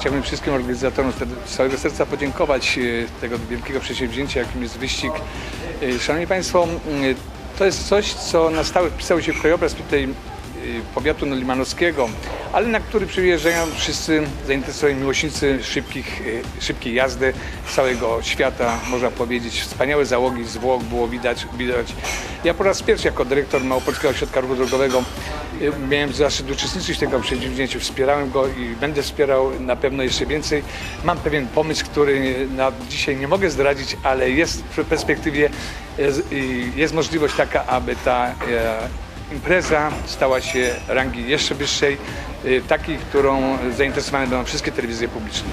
chciałbym wszystkim organizatorom z całego serca podziękować e, tego wielkiego przedsięwzięcia, jakim jest wyścig. E, Szanowni Państwo, to jest coś, co na stałe wpisało się w krajobraz tutaj e, powiatu limanowskiego, ale na który przyjeżdżają wszyscy zainteresowani miłośnicy szybkich, e, szybkiej jazdy z całego świata, można powiedzieć. Wspaniałe załogi z Włoch było widać. widać. Ja po raz pierwszy jako dyrektor Małopolskiego Ośrodka Ruchu Drogowego e, miałem zaszczyt uczestniczyć w tego przedsięwzięciu. Wspierałem go i będę wspierał na pewno jeszcze więcej. Mam pewien pomysł, który na dzisiaj nie mogę zdradzić, ale jest w perspektywie, jest, i jest możliwość taka, aby ta impreza stała się rangi jeszcze wyższej, y, takiej, którą zainteresowane będą wszystkie telewizje publiczne.